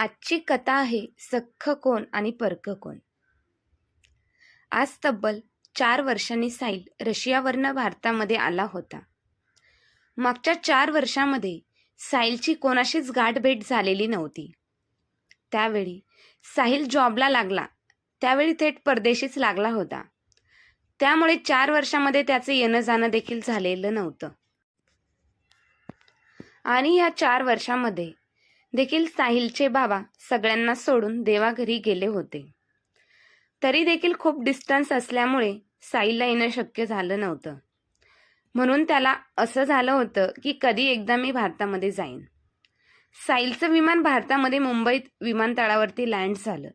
आजची कथा आहे सख्ख कोण आणि परक कोण. आज तब्बल चार वर्षांनी साईल रशियावरनं भारतामध्ये आला होता. मागच्या चार वर्षामध्ये साहिलची कोणाशीच गाठभेट झालेली नव्हती. त्यावेळी साहिल जॉबला लागला. त्यावेळी थेट परदेशीच लागला होता. त्यामुळे चार वर्षामध्ये त्याचे येणं जाणं देखील झालेलं नव्हतं. आणि या चार वर्षामध्ये देखील साहिलचे बाबा सगळ्यांना सोडून देवाघरी गेले होते. तरी देखील खूप डिस्टन्स असल्यामुळे साहिलला येणं शक्य झालं नव्हतं. म्हणून त्याला असं झालं होतं की कधी एकदा मी भारतामध्ये जाईन. साहिलचं विमान भारतामध्ये मुंबईत विमानतळावरती लँड झालं.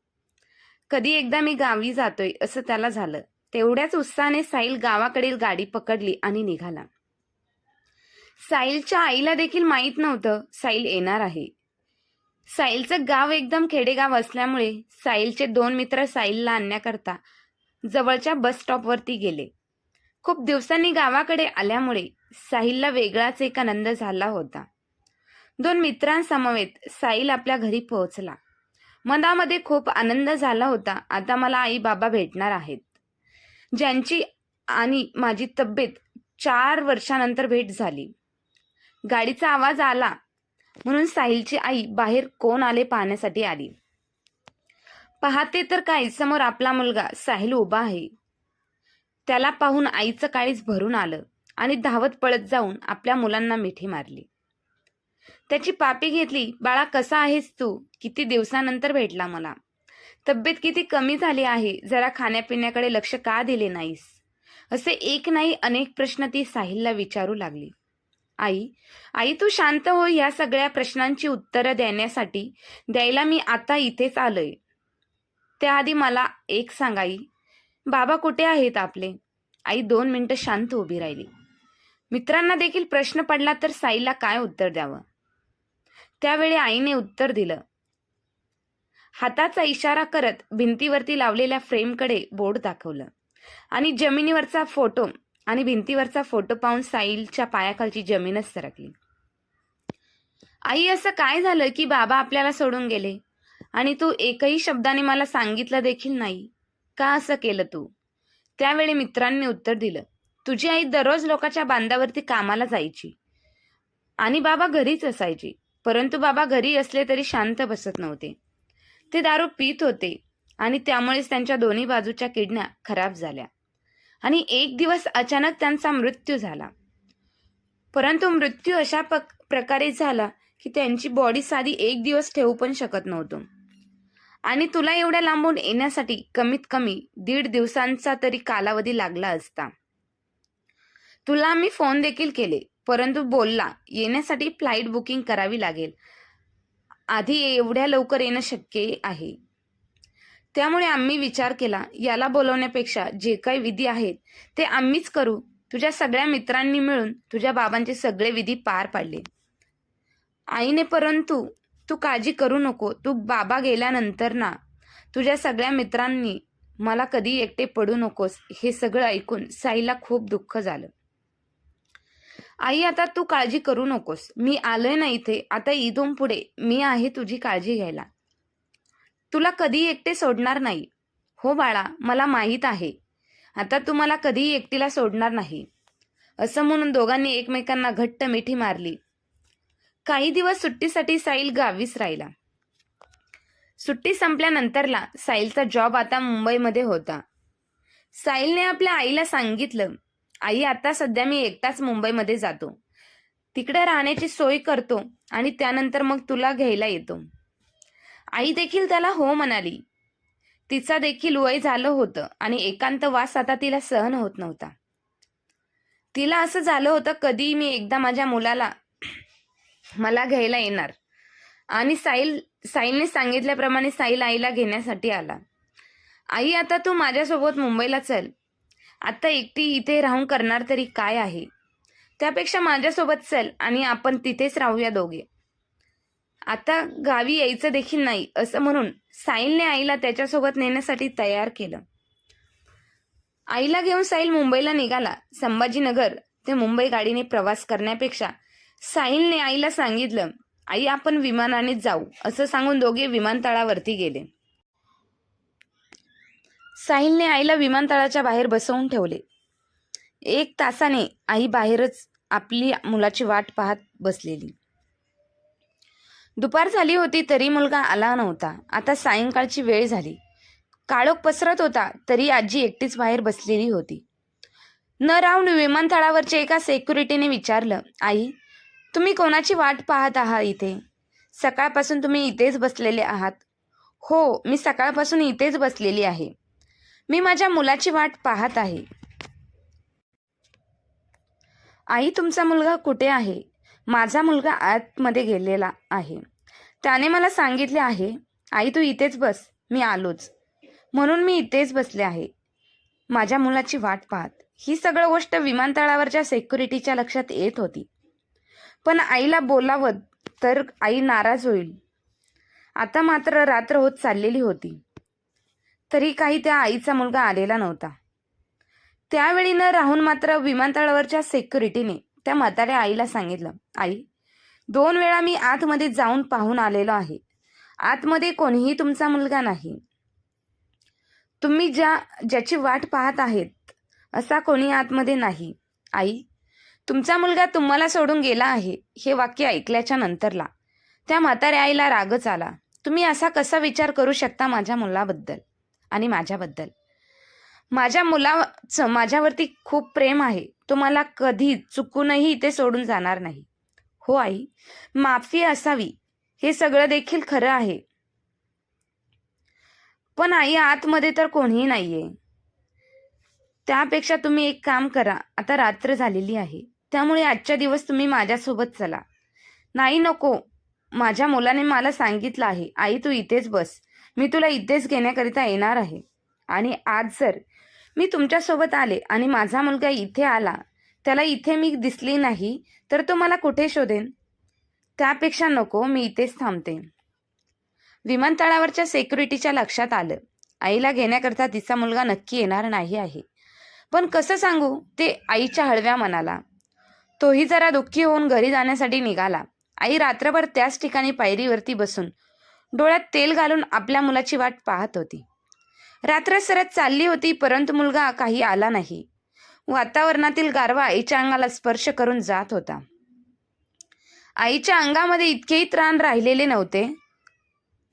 कधी एकदा मी गावी जातोय असं त्याला झालं. तेवढ्याच उत्साहाने साहिल गावाकडील गाडी पकडली आणि निघाला. साहिलच्या आईला देखील माहीत नव्हतं साहिल येणार आहे. साहिलचं गाव एकदम खेडेगाव असल्यामुळे साहिलचे दोन मित्र साहिलला आणण्याकरता जवळच्या बस स्टॉपवरती गेले. खूप दिवसांनी गावाकडे आल्यामुळे साहिलला वेगळाच एक आनंद झाला होता. दोन मित्रांसमवेत साहिल आपल्या घरी पोहोचला. मनामध्ये खूप आनंद झाला होता. आता मला आई बाबा भेटणार आहेत. ज्यांची आणि माझी तब्येत चार वर्षानंतर भेट झाली. गाडीचा आवाज आला म्हणून साहिलची आई बाहेर कोण आले पाहण्यासाठी आली. पाहते तर काय समोर आपला मुलगा साहिल उभा आहे. त्याला पाहून आईचं काळीच भरून आलं आणि धावत पळत जाऊन आपल्या मुलांना मिठी मारली. त्याची पापी घेतली बाळा कसा आहेस तू? किती दिवसानंतर भेटला मला. तब्येत किती कमी झाली आहे जरा खाण्यापिण्याकडे लक्ष का दिले नाहीस? असे एक नाही अनेक प्रश्न ती साहिलला विचारू लागली. आई आई तू शांत हो या सगळ्या प्रश्नांची उत्तरं देण्यासाठी. द्यायला मी आता इथेच आलोय. त्याआधी मला एक सांग आई. बाबा कुठे आहेत आपले? आई दोन मिनटं शांत उभी राहिली. मित्रांना देखील प्रश्न पडला तर साईला काय उत्तर द्यावं? त्यावेळी आईने उत्तर दिलं. हाताचा इशारा करत भिंतीवरती लावलेल्या फ्रेमकडे बोर्ड दाखवलं. आणि जमिनीवरचा फोटो आणि भिंतीवरचा फोटो पाहून साईलच्या पायाखालची जमीनच सरकली. आई असं काय झालं की बाबा आपल्याला सोडून गेले? आणि तू एकही शब्दाने मला सांगितलं देखील नाही. का असं केलं तू? त्यावेळी मित्रांनी उत्तर दिलं तुझी आई दररोज लोकांच्या बांधावरती कामाला जायची. आणि बाबा घरीच असायची. परंतु बाबा घरी असले तरी शांत बसत नव्हते. ते दारू पित होते आणि त्यामुळेच त्यांच्या दोन्ही बाजूच्या किडण्या खराब झाल्या. आणि एक दिवस अचानक त्यांचा मृत्यू झाला. परंतु मृत्यू अशा पक प्रकारे झाला की त्यांची बॉडी साधी एक दिवस ठेवू पण शकत नव्हतो. आणि तुला एवढ्या लांबून येण्यासाठी कमीत कमी दीड दिवसांचा तरी कालावधी लागला असता. तुला मी फोन देखील केले परंतु बोलला येण्यासाठी फ्लाईट बुकिंग करावी लागेल. आधी एवढ्या लवकर येणं शक्य आहे. त्यामुळे आम्ही विचार केला याला बोलवण्यापेक्षा जे काही विधी आहेत ते आम्हीच करू. तुझ्या सगळ्या मित्रांनी मिळून तुझ्या बाबांचे सगळे विधी पार पाडले. आईने परंतु तू काळजी करू नको. तू बाबा गेल्यानंतर ना तुझ्या सगळ्या मित्रांनी मला कधी एकटे पडू नकोस हे सगळं ऐकून साईला खूप दुःख झालं. आई आता तू काळजी करू नकोस. मी आलोय ना इथे. आता इथून पुढे मी आहे तुझी काळजी घ्यायला. तुला कधी एकटे सोडणार नाही. हो बाळा मला माहीत आहे. आता तू मला कधीही एकटीला सोडणार नाही. असं म्हणून दोघांनी एकमेकांना घट्ट मिठी मारली. काही दिवस सुट्टीसाठी साईल गावीच राहिला. सुट्टी संपल्यानंतरला साईलचा जॉब आता मुंबईमध्ये होता. साईलने आपल्या आईला सांगितलं आई आता सध्या मी एकटाच मुंबईमध्ये जातो. तिकडे राहण्याची सोय करतो आणि त्यानंतर मग तुला घ्यायला येतो. आई देखील त्याला हो म्हणाली. तिचा देखील वय झालं होतं आणि एकांत वास आता तिला सहन होत नव्हता. तिला असं झालं होतं कधी मी एकदा माझ्या मुलाला मला घ्यायला येणार. आणि साईल साईलने सांगितल्याप्रमाणे साईल आईला घेण्यासाठी आला. आई आता तू माझ्यासोबत मुंबईला चल. आता एकटी इथे राहून करणार तरी काय आहे? त्यापेक्षा माझ्यासोबत चल आणि आपण तिथेच राहूया दोघे. आता गावी यायचं देखील नाही असं म्हणून साईलने आईला त्याच्यासोबत नेण्यासाठी तयार केलं. आईला घेऊन साईल मुंबईला निघाला. संभाजीनगर ते मुंबई गाडीने प्रवास करण्यापेक्षा साहिलने आईला सांगितलं आई आपण विमानाने जाऊ असं सांगून दोघे विमानतळावरती गेले. साहिलने आईला विमानतळाच्या बाहेर बसवून ठेवले. एक तासाने आई बाहेरच आपली मुलाची वाट पाहत बसलेली. दुपार झाली होती तरी मुलगा आला नव्हता. आता सायंकाळची वेळ झाली. काळोख पसरत होता तरी आजी एकटीच बाहेर बसलेली होती. न राहून विमानतळावरच्या एका सेक्युरिटीने विचारलं आई तुम्ही कोणाची वाट पाहत आहात इथे? सकाळपासून तुम्ही इथेच बसलेले आहात? हो मी सकाळपासून इथेच बसलेली आहे. मी माझ्या मुलाची वाट पाहत आहे. आई तुमचा मुलगा कुठे आहे? माझा मुलगा आतमध्ये गेलेला आहे. त्याने मला सांगितले आहे आई तू इथेच बस मी आलोच. म्हणून मी इथेच बसले आहे. माझ्या मुलाची वाट पाहत. ही सगळं गोष्ट विमानतळावरच्या सेक्युरिटीच्या लक्षात येत होती. पण आईला बोलावं तर आई नाराज होईल. आता मात्र रात्र होत चाललेली होती. तरी काही त्या आईचा मुलगा आलेला नव्हता. त्यावेळी न राहून मात्र विमानतळावरच्या सेक्युरिटीने त्या म्हाताऱ्या आईला सांगितलं आई दोन वेळा मी आतमध्ये जाऊन पाहून आलेलो आहे. आतमध्ये कोणीही तुमचा मुलगा नाही. तुम्ही ज्या ज्याची वाट पाहत आहेत असा कोणी आतमध्ये नाही. आई तुमचा मुलगा तुम्हाला सोडून गेला आहे हे वाक्य ऐकल्याच्या नंतरला. त्या म्हाताऱ्या आईला रागच आला तुम्ही असा कसा विचार करू शकता माझ्या मुलाबद्दल आणि माझ्याबद्दल? माझ्या मुलाचं माझ्यावरती खूप प्रेम आहे. तो मला कधी चुकूनही इथे सोडून जाणार नाही. हो आई. माफी असावी. हे सगळं देखील खरं आहे. पण आई आतमध्ये तर कोणीही नाहीये. त्यापेक्षा तुम्ही एक काम करा. आता रात्र झालेली आहे. त्यामुळे आजच्या दिवस तुम्ही माझ्यासोबत चला. नाही नको. माझ्या मुलाने मला सांगितलं आहे. आई तू इथेच बस. मी तुला इथेच घेण्याकरिता येणार आहे. आणि आज जर मी तुमच्यासोबत आले आणि माझा मुलगा इथे आला. त्याला इथे मी दिसली नाही तर तो मला कुठे शोधेन? त्यापेक्षा नको मी इथेच थांबते. विमानतळावरच्या सेक्युरिटीच्या लक्षात आलं. आईला घेण्याकरता तिचा मुलगा नक्की येणार नाही आहे. पण कसं सांगू ते आईच्या हळव्या मनाला. तोही जरा दुःखी होऊन घरी जाण्यासाठी निघाला. आई रात्रभर त्याच ठिकाणी पायरीवरती बसून डोळ्यात तेल घालून आपल्या मुलाची वाट पाहत होती. रात्र सरत चालली होती परंतु मुलगा काही आला नाही. वातावरणातील गारवा आईच्या अंगाला स्पर्श करून जात होता. आईच्या अंगामध्ये इतकेही त्राण राहिलेले नव्हते.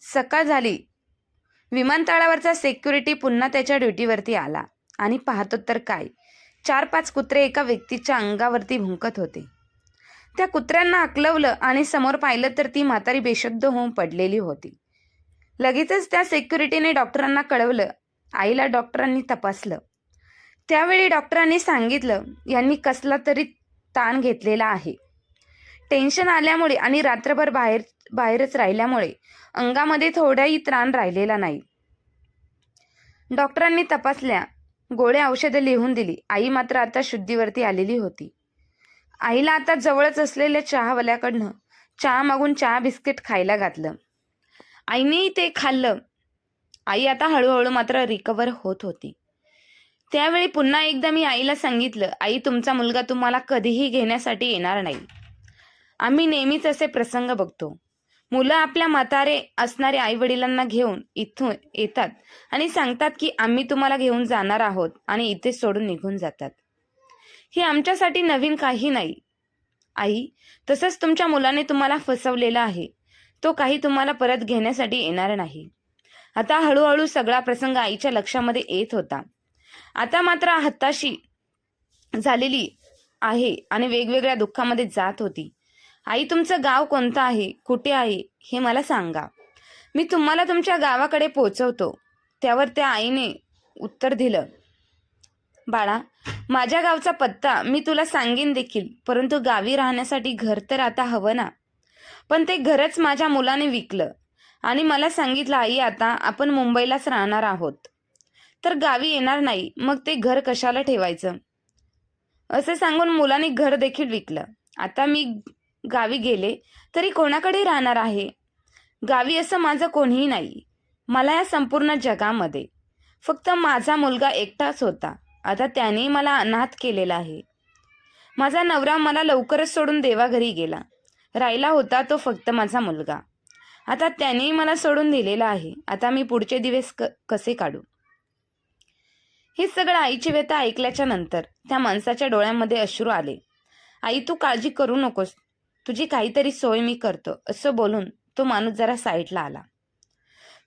सकाळ झाली. विमानतळावरचा सेक्युरिटी पुन्हा त्याच्या ड्युटीवरती आला आणि पाहतो तर काय चार पाच कुत्रे एका व्यक्तीच्या अंगावरती भुंकत होते. त्या कुत्र्यांना हकलवलं आणि समोर पाहिलं तर ती म्हातारी बेशुद्ध होऊन पडलेली होती. लगेचच त्या सेक्युरिटीने डॉक्टरांना कळवलं आईला डॉक्टरांनी तपासलं. त्यावेळी डॉक्टरांनी सांगितलं यांनी कसला तरी ताण घेतलेला आहे. टेन्शन आल्यामुळे आणि रात्रभर बाहेर बाहेरच राहिल्यामुळे अंगामध्ये थोडाही त्राण राहिलेला नाही. डॉक्टरांनी तपासल्या गोळ्या औषधं लिहून दिली. आई मात्र आता शुद्धीवरती आलेली होती. आईला आता जवळच असलेल्या चहावाल्याकडनं चहा मागून चहा बिस्किट खायला घातलं. आईनेही ते खाल्लं. आई आता हळूहळू मात्र रिकवर होत होती. त्यावेळी पुन्हा एकदा मी आईला सांगितलं आई तुमचा मुलगा तुम्हाला कधीही घेण्यासाठी येणार नाही. आम्ही नेहमीच असे प्रसंग बघतो. मुलं आपल्या म्हातारे असणारे आई वडिलांना घेऊन इथून येतात आणि सांगतात की आम्ही तुम्हाला घेऊन जाणार आहोत आणि इथे सोडून निघून जातात. हे आमच्यासाठी नवीन काही नाही. आई तसंच तुमच्या मुलाने तुम्हाला फसवलेला आहे. तो काही तुम्हाला परत घेण्यासाठी येणार नाही. आता हळूहळू सगळा प्रसंग आईच्या लक्षामध्ये येत होता. आता मात्र हताशी झालेली आहे आणि वेगवेगळ्या दुःखामध्ये जात होती. आई तुमचं गाव कोणतं आहे? कुठे आहे? हे मला सांगा. मी तुम्हाला तुमच्या गावाकडे पोचवतो. त्यावर त्या आईने उत्तर दिलं. बाळा माझ्या गावचा पत्ता मी तुला सांगेन देखील परंतु गावी राहण्यासाठी घर तर आता हवं ना? पण ते घरच माझ्या मुलाने विकलं. आणि मला सांगितलं आई आता आपण मुंबईलाच राहणार आहोत. तर गावी येणार नाही. मग ते घर कशाला ठेवायचं? असे सांगून मुलाने घर देखील विकलं. आता मी गावी गेले तरी कोणाकडे राहणार आहे? गावी असं माझं कोणीही नाही. मला या संपूर्ण जगामध्ये फक्त माझा मुलगा एकटाच होता. आता त्याने मला अनाथ केलेला आहे. माझा नवरा मला लवकरच सोडून देवाघरी गेला. राहिला होता तो फक्त माझा मुलगा. आता त्यानेही मला सोडून दिलेलं आहे. आता मी पुढचे दिवस क कसे काढू? हे सगळं आईची व्यथा ऐकल्याच्या नंतर त्या माणसाच्या डोळ्यामध्ये अश्रू आले. आई तू काळजी करू नकोस. तुझी काहीतरी सोय मी करतो. असं बोलून तो माणूस जरा साईडला आला.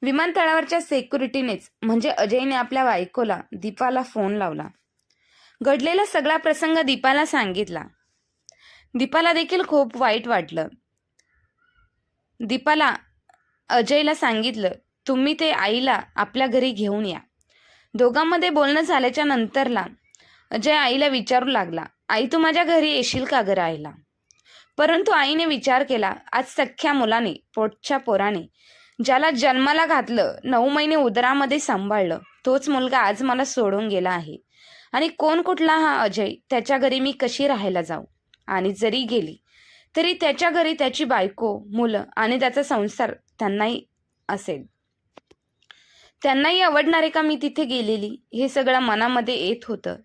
विमानतळावरच्या सेक्युरिटीनेच म्हणजे अजयने आपल्या बायकोला दीपाला फोन लावला. घडलेला सगळा प्रसंग दीपाला सांगितला. दीपाला देखील खूप वाईट वाटलं. दीपाला अजयला सांगितलं तुम्ही ते आईला आपल्या घरी घेऊन या. दोघांमध्ये बोलणं झाल्याच्या नंतरला अजय आईला विचारू लागला आई तू माझ्या घरी येशील का गं राहायला? परंतु आईने विचार केला आज सख्ख्या मुलाने पोटच्या पोराने ज्याला जन्माला घातलं नऊ महिने उदरामध्ये सांभाळलं तोच मुलगा आज मला सोडून गेला आहे. आणि कोण कुठला हा अजय? त्याच्या घरी मी कशी राहायला जाऊ? आणि जरी गेली तरी त्याच्या घरी त्याची बायको मुलं आणि त्याचा संसार त्यांनाही असेल. त्यांनाही आवडणार आहे का मी तिथे गेलेली? हे सगळं मनामध्ये येत होतं.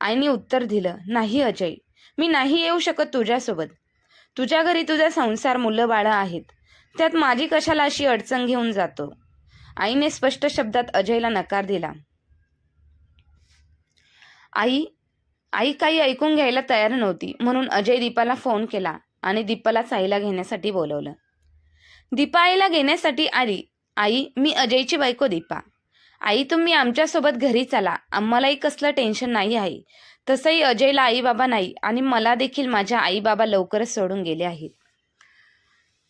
आईने उत्तर दिलं नाही अजय मी नाही येऊ शकत तुझ्यासोबत. तुझ्या घरी तुझा संसार मुलं बाळं आहेत. त्यात माझी कशाला अशी अडचण घेऊन जातो? आईने स्पष्ट शब्दात अजयला नकार दिला. आई आई काही ऐकून घ्यायला तयार नव्हती म्हणून अजय दीपाला फोन केला. आणि दीपाला साईला घेण्यासाठी बोलवलं. दीपा आईला घेण्यासाठी आली. आई मी अजयची बायको दीपा. आई तुम्ही आमच्यासोबत घरी चला. आम्हालाही कसलं टेन्शन नाही आहे. तसंही अजयला आई बाबा नाही आणि मला देखील माझ्या आईबाबा लवकरच सोडून गेले आहेत.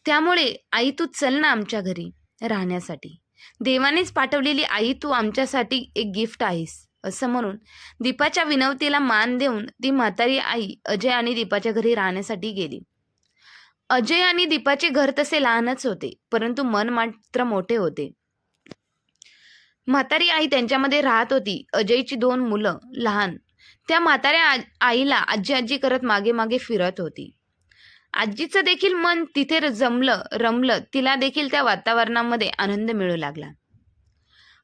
त्यामुळे आई तू चल ना आमच्या घरी राहण्यासाठी. देवानेच पाठवलेली आई तू आमच्यासाठी एक गिफ्ट आहेस असं म्हणून दीपाच्या विनवतीला मान देऊन ती म्हातारी आई अजय आणि दीपाच्या घरी राहण्यासाठी गेली. अजय आणि दीपाचे घर तसे लहानच होते परंतु मन मात्र मोठे होते. म्हातारी आई त्यांच्यामध्ये राहत होती. अजयची दोन मुलं लहान. त्या म्हाताऱ्या आईला आजी आजी करत मागे मागे फिरत होती. आजीचं देखील मन तिथे जमलं रमलं तिला देखील त्या वातावरणामध्ये आनंद मिळू लागला.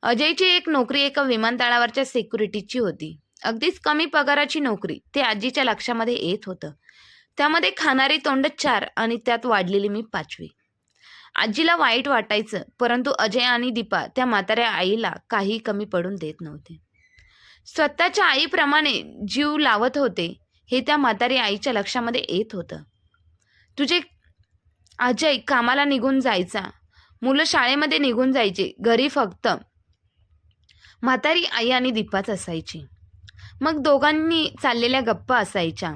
अजयची एक नोकरी एका विमानतळावरच्या सिक्युरिटीची होती. अगदीच कमी पगाराची नोकरी ते आजीच्या लक्षामध्ये येत होतं. त्यामध्ये खाणारी तोंड चार आणि त्यात वाढलेली मी पाचवी. आजीला वाईट वाटायचं परंतु अजय आणि दीपा त्या म्हाताऱ्या आईला काही कमी पडून देत नव्हते. स्वतःच्या आईप्रमाणे जीव लावत होते हे त्या म्हातारी आईच्या लक्षामध्ये येत होतं. तुझे अजय कामाला निघून जायचा. मुलं शाळेमध्ये निघून जायचे. घरी फक्त म्हातारी आई आणि दीपाच असायची. मग दोघांनी चाललेल्या गप्पा असायच्या.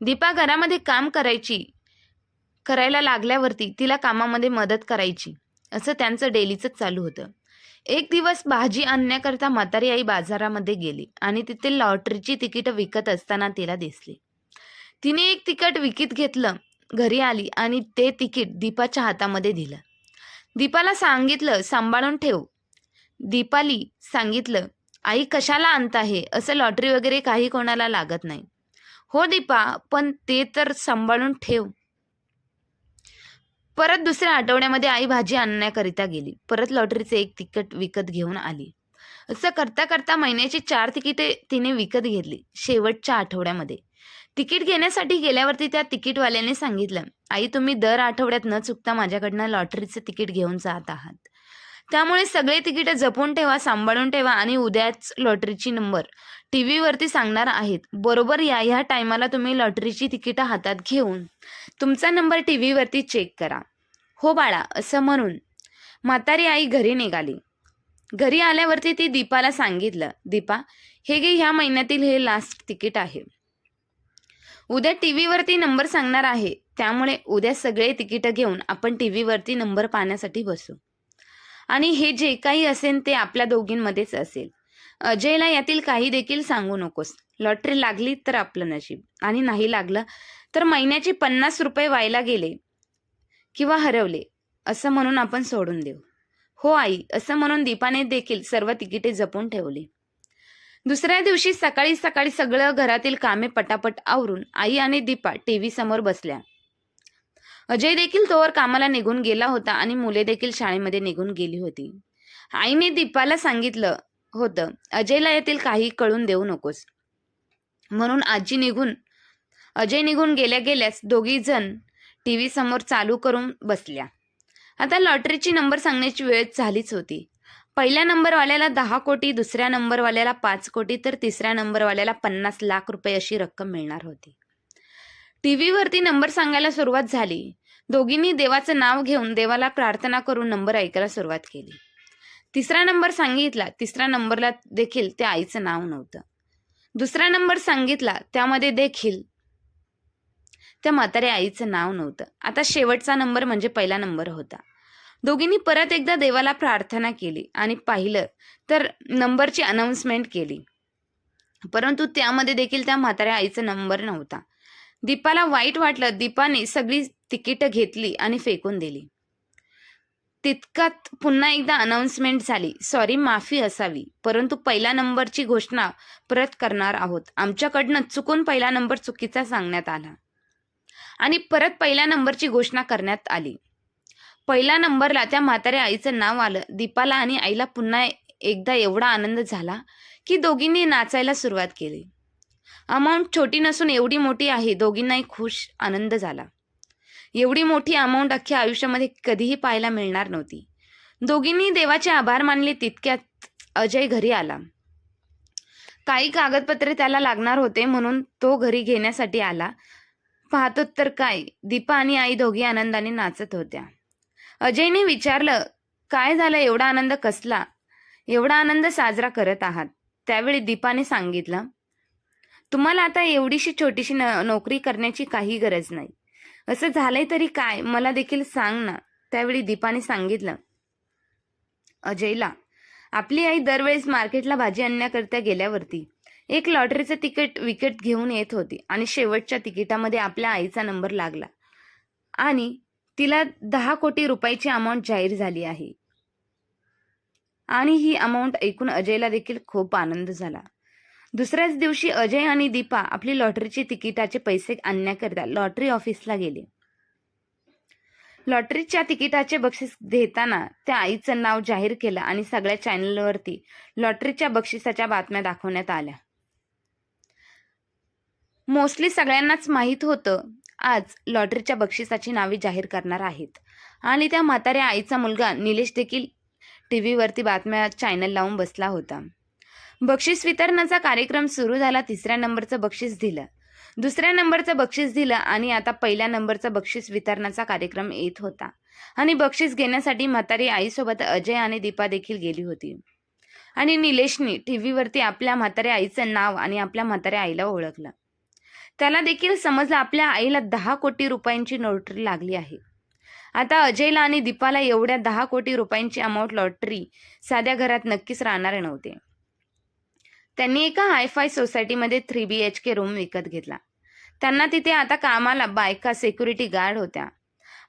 दीपा घरामध्ये काम करायची करायला लागल्यावरती तिला कामामध्ये मदत करायची असं त्यांचं डेलीचंच चालू होतं. एक दिवस भाजी आणण्याकरता म्हातारी आई बाजारामध्ये गेली आणि तिथे लॉटरीची तिकीटं विकत असताना तिला दिसली. तिने एक तिकीट विकत घेतलं घरी आली आणि ते तिकीट दीपाच्या हातामध्ये दिलं. दीपाला सांगितलं सांभाळून ठेव. दीपाली सांगितलं आई कशाला आणत आहे असं लॉटरी वगैरे काही कोणाला लागत नाही. हो दीपा पण ते तर सांभाळून ठेव. परत दुसऱ्या आठवड्यामध्ये आई भाजी आणण्याकरिता गेली. परत लॉटरीचे एक तिकीट विकत घेऊन आली. असं करता करता महिन्याची चार तिकिटे तिने विकत घेतली शेवटच्या आठवड्यामध्ये. तिकीट घेण्यासाठी गेल्यावरती त्या तिकीटवाल्याने सांगितलं आई तुम्ही दर आठवड्यात न चुकता माझ्याकडनं लॉटरीचं तिकीट घेऊन जात आहात. त्यामुळे सगळे तिकीटं जपून ठेवा सांभाळून ठेवा आणि उद्याच लॉटरीची नंबर टी व्हीवरती सांगणार आहेत. बरोबर या ह्या टायमाला तुम्ही लॉटरीची तिकीटं हातात घेऊन तुमचा नंबर टी व्हीवरती चेक करा. हो बाळा असं म्हणून. म्हातारी आई घरी निघाली. घरी आल्यावरती ती दीपाला सांगितलं दीपा हे घे ह्या महिन्यातील हे लास्ट तिकीट आहे. उद्या टी व्हीवरती नंबर सांगणार आहे. त्यामुळे उद्या सगळे तिकीटं घेऊन आपण टी व्हीवरती नंबर पाहण्यासाठी बसू. आणि हे जे काही असेल ते आपल्या दोघींमध्येच असेल. अजयला यातील काही देखील सांगू नकोस. लॉटरी लागली तर आपलं नशीब. आणि नाही लागलं तर महिन्याचे पन्नास रुपये व्हायला गेले किंवा हरवले असं म्हणून आपण सोडून देऊ. हो आई असं म्हणून दीपाने देखील सर्व तिकिटे जपून ठेवली. दुसऱ्या दिवशी सकाळी सकाळी सगळं घरातील कामे पटापट आवरून आई आणि दीपा टी व्ही समोर बसल्या. अजय देखील तोवर कामाला निघून गेला होता आणि मुले देखील शाळेमध्ये निघून गेली होती. आईने दीपाला सांगितलं होतं अजयला यातील काही कळून देऊ नकोस. म्हणून आजी निघून अजय निघून गेल्या गेल्यास दोघी जण टी व्ही समोर चालू करून बसल्या. आता लॉटरीची नंबर सांगण्याची वेळ झालीच होती. पहिल्या नंबरवाल्याला दहा कोटी दुसऱ्या नंबरवाल्याला पाच कोटी तर तिसऱ्या नंबरवाल्याला पन्नास लाख रुपये अशी रक्कम मिळणार होती. टी व्हीवरती नंबर सांगायला सुरुवात झाली. दोघींनी देवाचं नाव घेऊन देवाला प्रार्थना करून नंबर ऐकायला सुरुवात केली. तिसरा नंबर सांगितला तिसऱ्या नंबरला देखील त्या आईचं नाव नव्हतं. दुसरा नंबर सांगितला त्यामध्ये देखील त्या म्हाताऱ्या आईचं नाव नव्हतं. आता शेवटचा नंबर म्हणजे पहिला नंबर होता. दोघींनी परत एकदा देवाला प्रार्थना केली आणि पाहिलं तर नंबरची अनाऊन्समेंट केली. परंतु त्यामध्ये देखील त्या म्हाताऱ्या आईचा नंबर नव्हता. दीपाला वाईट वाटलं. दीपाने सगळी तिकीटं घेतली आणि फेकून दिली. तितकात पुन्हा एकदा अनाऊन्समेंट झाली. सॉरी माफी असावी. परंतु पहिल्या नंबरची घोषणा परत करणार आहोत. आमच्याकडनं चुकून पहिला नंबर चुकीचा सांगण्यात आला. आणि परत पहिल्या नंबरची घोषणा करण्यात आली. पहिल्या नंबरला त्या म्हाताऱ्या आईचं नाव आलं. दीपाला आणि आईला पुन्हा एकदा एवढा आनंद झाला की दोघींनी नाचायला सुरुवात केली. अमाऊंट छोटी नसून एवढी मोठी आहे. दोघींनाही खुश आनंद झाला. एवढी मोठी अमाऊंट अख्ख्या आयुष्यामध्ये कधीही पाहायला मिळणार नव्हती. दोघींनी देवाचे आभार मानले तितक्यात अजय घरी आला. काही कागदपत्रे त्याला लागणार होते म्हणून तो घरी घेण्यासाठी आला. पाहतो तर काय? दीपा आणि आई दोघी आनंदाने नाचत होत्या. अजयने विचारलं काय झालं? एवढा आनंद कसला? एवढा आनंद साजरा करत आहात. त्यावेळी दीपाने सांगितलं तुम्हाला आता एवढीशी छोटीशी न नोकरी करण्याची काही गरज नाही. असं झालंय तरी काय? मला देखील सांग ना. त्यावेळी दीपाने सांगितलं. अजयला आपली आई दरवेळेस मार्केटला भाजी आणण्याकरता गेल्यावरती एक लॉटरीचं तिकीट विकेट घेऊन येत होती आणि शेवटच्या तिकिटामध्ये आपल्या आईचा नंबर लागला. आणि तिला दहा कोटी रुपयाची अमाऊंट जाहीर झाली आहे. आणि ही अमाऊंट ऐकून अजयला देखील खूप आनंद झाला. दुसऱ्याच दिवशी अजय आणि दीपा आपली लॉटरीची तिकिटाचे पैसे आणण्याकरिता लॉटरी ऑफिसला गेले. लॉटरीच्या तिकिटाचे बक्षीस देताना त्या आईचं नाव जाहीर केलं आणि सगळ्या चॅनलवरती लॉटरीच्या बक्षिसाच्या बातम्या दाखवण्यात आल्या. मोस्टली सगळ्यांनाच माहीत होतं आज लॉटरीच्या बक्षिसाची नावे जाहीर करणार आहेत. आणि त्या म्हाताऱ्या आईचा मुलगा निलेश देखील टी व्हीवरती बातम्या चॅनल लावून बसला होता. बक्षीस वितरणाचा कार्यक्रम सुरू झाला तिसऱ्या नंबरचं बक्षीस दिलं. दुसऱ्या नंबरचं बक्षीस दिलं आणि आता पहिल्या नंबरचं बक्षीस वितरणाचा कार्यक्रम येत होता. आणि बक्षीस घेण्यासाठी म्हातारी आईसोबत अजय आणि दीपा देखील गेली होती. आणि निलेशने टी व्हीवरती आपल्या म्हाताऱ्या आईचं नाव आणि आपल्या म्हाताऱ्या आईला ओळखलं. त्याला देखील समजलं आपल्या आईला दहा कोटी रुपयांची लॉटरी लागली आहे. आता अजयला आणि दीपाला एवढ्या दहा कोटी रुपयांची अमाऊंट लॉटरी साध्या घरात नक्कीच राहणार नव्हते. त्यांनी एका हायफाय सोसायटीमध्ये three B H K room विकत घेतला. त्यांना तिथे आता कामाला बायका सिक्युरिटी गार्ड होत्या.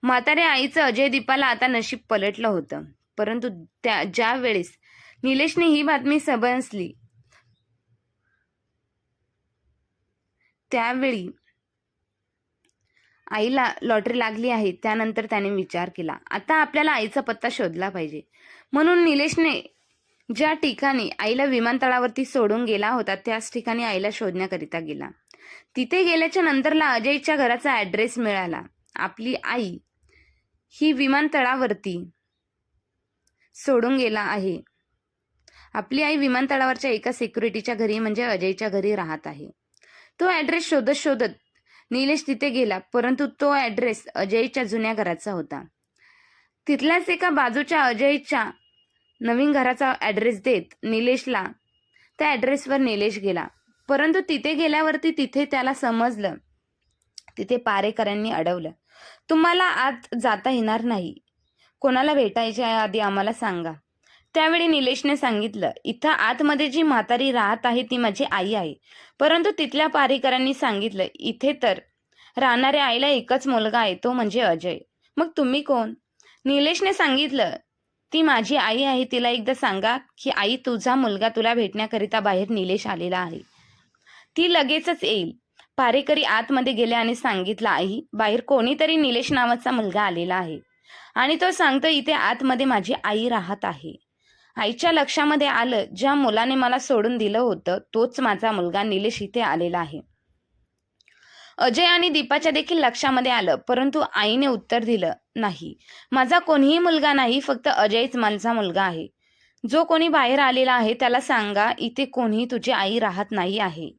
म्हाताऱ्या आईचं अजय दीपाला आता नशीब पलटलं होतं. परंतु त्या ज्या वेळेस निलेशने ही बातमी समजली त्यावेळी आईला लॉटरी लागली आहे. त्यानंतर त्याने विचार केला. आता आपल्याला आईचा पत्ता शोधला पाहिजे. म्हणून निलेशने ज्या ठिकाणी आईला विमानतळावरती सोडून गेला होता त्याच ठिकाणी आईला शोधण्याकरिता गेला. तिथे गेल्याच्या नंतरला अजयच्या घराचा ॲड्रेस मिळाला. आपली आई ही विमानतळावरती सोडून गेला आहे. आपली आई विमानतळावरच्या एका सिक्युरिटीच्या घरी म्हणजे अजयच्या घरी राहत आहे. तो ॲड्रेस शोधत शोधत निलेश तिथे गेला परंतु तो ॲड्रेस अजयच्या जुन्या घराचा होता. तिथल्याच एका बाजूच्या अजयच्या नवीन घराचा ॲड्रेस देत निलेशला. त्या ॲड्रेसवर निलेश गेला. परंतु तिथे गेल्यावरती तिथे त्याला समजलं. तिथे पारेकरांनी अडवलं. तुम्हाला आत जाता येणार नाही. कोणाला भेटायच्या आधी आम्हाला सांगा. त्यावेळी निलेशने सांगितलं इथं आतमध्ये जी म्हातारी राहत आहे ती माझी आई आहे. परंतु तिथल्या पारेकरांनी सांगितलं इथे तर राहणाऱ्या आईला एकच मुलगा आहे तो म्हणजे अजय. मग तुम्ही कोण? निलेशने सांगितलं ती माझी आई आहे तिला एकदा सांगा की आई तुझा मुलगा तुला भेटण्याकरिता बाहेर निलेश आलेला आहे. ती लगेचच येईल. पारेकरी आतमध्ये गेले आणि सांगितलं आई बाहेर कोणीतरी निलेश नावाचा मुलगा आलेला आहे. आणि तो सांगतो इथे आतमध्ये माझी आई राहत आहे. आईच्या लक्षामध्ये आलं ज्या मुलाने मला सोडून दिलं होतं तोच माझा मुलगा निलेश इथे आलेला आहे. अजय आणि दीपाच्या देखील लक्षामध्ये आलं परंतु आईने उत्तर दिलं नाही. माझा कोणीही मुलगा नाही फक्त अजयच माझा मुलगा आहे. जो कोणी बाहेर आलेला आहे त्याला सांगा इथे कोणीही तुझी आई राहत नाही आहे.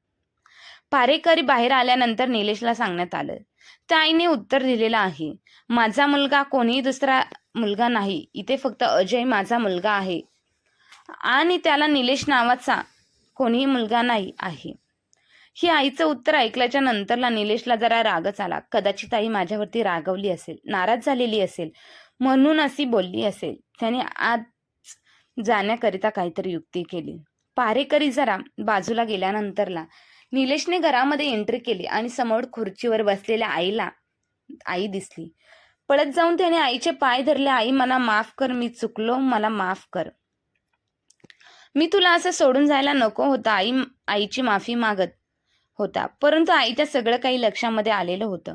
पारेकरी बाहेर आल्यानंतर निलेशला सांगण्यात आलं. त्या आईने उत्तर दिलेलं आहे. माझा मुलगा कोणीही दुसरा मुलगा नाही इथे फक्त अजय माझा मुलगा आहे. आणि त्याला निलेश नावाचा कोणीही मुलगा नाही आहे. ही आईचं उत्तर ऐकल्याच्या नंतरला निलेशला जरा रागच आला. कदाचित आई माझ्यावरती रागवली असेल नाराज झालेली असेल म्हणून अशी बोलली असेल. त्याने आज जाण्याकरिता काहीतरी युक्ती केली. पारेकरी जरा बाजूला गेल्यानंतरला निलेशने घरामध्ये एंट्री केली आणि समोर खुर्चीवर बसलेल्या आईला आई दिसली. पळत जाऊन त्याने आईचे पाय धरले आई मला माफ कर मी चुकलो मला माफ कर. मी तुला असं सोडून जायला नको होतं. आई आईची माफी मागत होता. परंतु आईच्या सगळं काही लक्षामध्ये आलेलं होतं.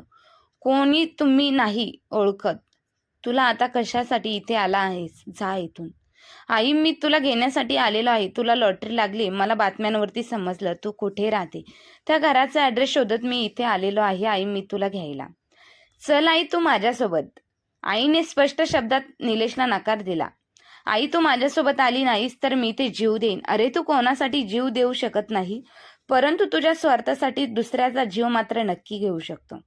कोणी तुम्ही नाही ओळखत. तुला आता कशासाठी इथे आला आहेस? जा इथून. आई मी तुला घेण्यासाठी आलेलो आहे. तुला लॉटरी लागली. मला बातम्यांवरती समजलं. तू कुठे राहते? त्या घराचा ॲड्रेस शोधत मी इथे आलेलो आहे. आई मी तुला घ्यायला. चल आई तू माझ्यासोबत. आईने स्पष्ट शब्दात निलेशला नकार दिला. आई तू माझ्यासोबत आली नाहीस तर मी ते जीव देईन. अरे तू कोणासाठी जीव देऊ शकत नाही? परंतु तुझ्या स्वार्थासाठी दुसऱ्याचा जीव मात्र नक्की घेऊ शकतो.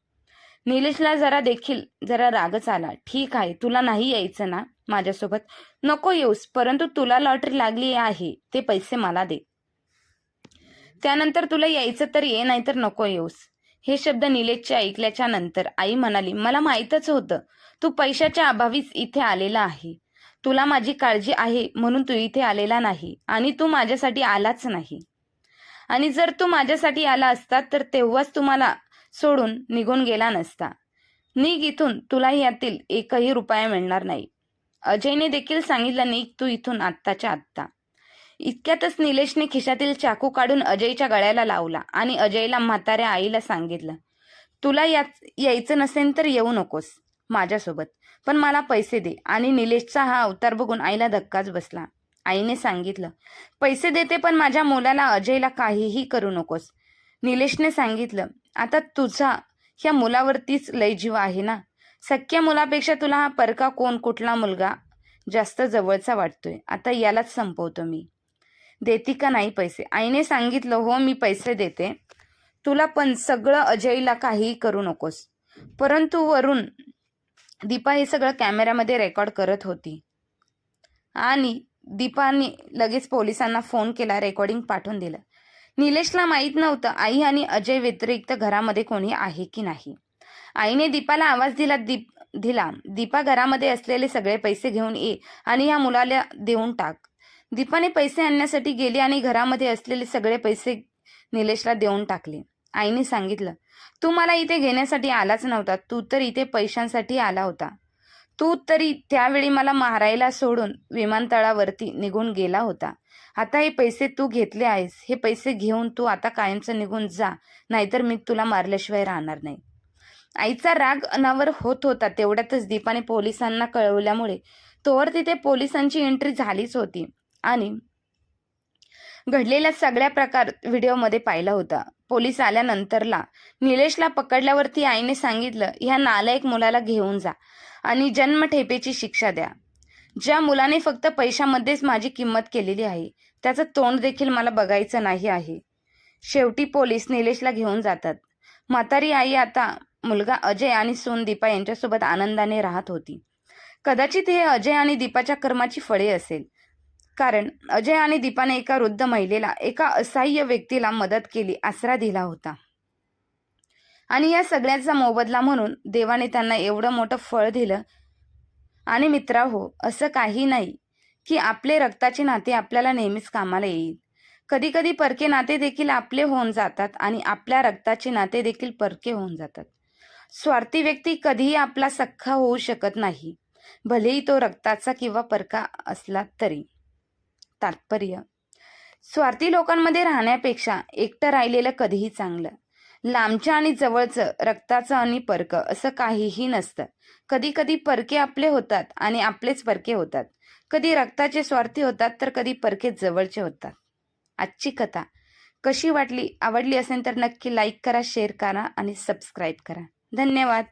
निलेशला जरा देखील जरा रागच आला. ठीक आहे तुला नाही यायचं ना? माझ्यासोबत नको येऊस परंतु तुला लॉटरी लागली आहे ते पैसे मला दे. त्यानंतर तुला यायचं तर ये नाही तर नको येऊस. हे शब्द निलेशचे ऐकल्याच्या नंतर आई म्हणाली मला माहीतच होतं. तू पैशाच्या अभावीच इथे आलेला आहे. तुला माझी काळजी आहे म्हणून तू इथे आलेला नाही आणि तू माझ्यासाठी आलाच नाही. आणि जर तू माझ्यासाठी आला असता तर तेव्हाच तुम्हाला सोडून निघून गेला नसता. निघ इथून तुला यातील एकही रुपया मिळणार नाही. अजयने देखील सांगितलं निघ तू इथून आत्ताच्या आत्ता. इतक्यातच निलेशने खिशातील चाकू काढून अजयच्या गळ्याला लावला आणि अजयला म्हाताऱ्या आईला सांगितलं तुला या यायचं नसेल तर येऊ नकोस माझ्यासोबत पण मला पैसे दे. आणि निलेशचा हा अवतार बघून आईला धक्काच बसला. आईने सांगितलं. पैसे देते पण माझ्या मुलाला अजयला काहीही करू नकोस. निलेशने सांगितलं आता तुझा ह्या मुलावरतीच लय जीव आहे ना? सख्या मुलापेक्षा तुला हा परका कोण कुठला मुलगा जास्त जवळचा वाटतोय. आता यालाच संपवतो मी. देती का नाही पैसे? आईने सांगितलं हो मी पैसे देते. तुला पण सगळं अजयला काहीही करू नकोस. परंतु वरून दीपा हे सगळं कॅमेऱ्यामध्ये रेकॉर्ड करत होती. आणि दीपाने लगेच पोलिसांना फोन केला रेकॉर्डिंग पाठवून दिलं. निलेशला माहीत नव्हतं आई आणि अजय व्यतिरिक्त घरामध्ये कोणी आहे की नाही. आईने दीपाला आवाज दिला दीप दिला दीपा घरामध्ये असलेले सगळे पैसे घेऊन ये आणि या मुलाला देऊन टाक. दीपाने पैसे आणण्यासाठी गेली आणि घरामध्ये असलेले सगळे पैसे निलेशला देऊन टाकले. आईने सांगितलं तू मला इथे घेण्यासाठी आलाच नव्हता. तू तर इथे पैशांसाठी आला होता. तू तरी त्यावेळी मला मारायला सोडून विमानतळावरती निघून गेला होता. आता हे पैसे तू घेतले आहेस हे पैसे घेऊन तू आता कायमचं निघून जा नाहीतर मी तुला मारल्याशिवाय राहणार नाही. आईचा राग अनावर होत होता तेवढ्यातच दीपाने पोलिसांना कळवल्यामुळे. तोवर तिथे पोलिसांची एंट्री झालीच होती आणि घडलेल्या सगळ्या प्रकार व्हिडिओमध्ये पाहिला होता. पोलीस आल्यानंतरला निलेशला पकडल्यावरती आईने सांगितलं ह्या नालायक मुलाला घेऊन जा. आणि जन्मठेपेची शिक्षा द्या. ज्या मुलाने फक्त पैशामध्येच माझी किंमत केलेली आहे त्याचं तोंड देखील मला बघायचं नाही आहे. शेवटी पोलीस निलेशला घेऊन जातात. म्हातारी आई आता मुलगा अजय आणि सोन दीपा यांच्यासोबत आनंदाने राहत होती. कदाचित हे अजय आणि दीपाच्या कर्माची फळे असेल. कारण अजय आणि दीपाने एका वृद्ध महिलेला एका असहाय्य व्यक्तीला मदत केली आसरा दिला होता. आणि या सगळ्याचा मोबदला म्हणून देवाने त्यांना एवढं मोठं फळ दिलं. आणि मित्रा हो असं काही नाही की आपले रक्ताचे नाते आपल्याला नेहमीच कामाला येईल. कधी कधी परके नाते देखील आपले होऊन जातात आणि आपल्या रक्ताचे नाते देखील परके होऊन जातात. स्वार्थी व्यक्ती कधीही आपला सख्खा होऊ शकत नाही. भलेही तो रक्ताचा किंवा परका असला तरी. तात्पर्य. स्वार्थी लोकांमध्ये राहण्यापेक्षा एकटं राहिलेलं कधीही चांगलं. लांबच्या आणि जवळचं रक्ताचं आणि परक असं काहीही नसतं. कधी कधी परके आपले होतात आणि आपलेच परके होतात. कधी रक्ताचे स्वार्थी होतात तर कधी परके जवळचे होतात. आजची कथा. कशी वाटली आवडली असेल तर नक्की लाईक करा शेअर करा आणि सबस्क्राईब करा. धन्यवाद.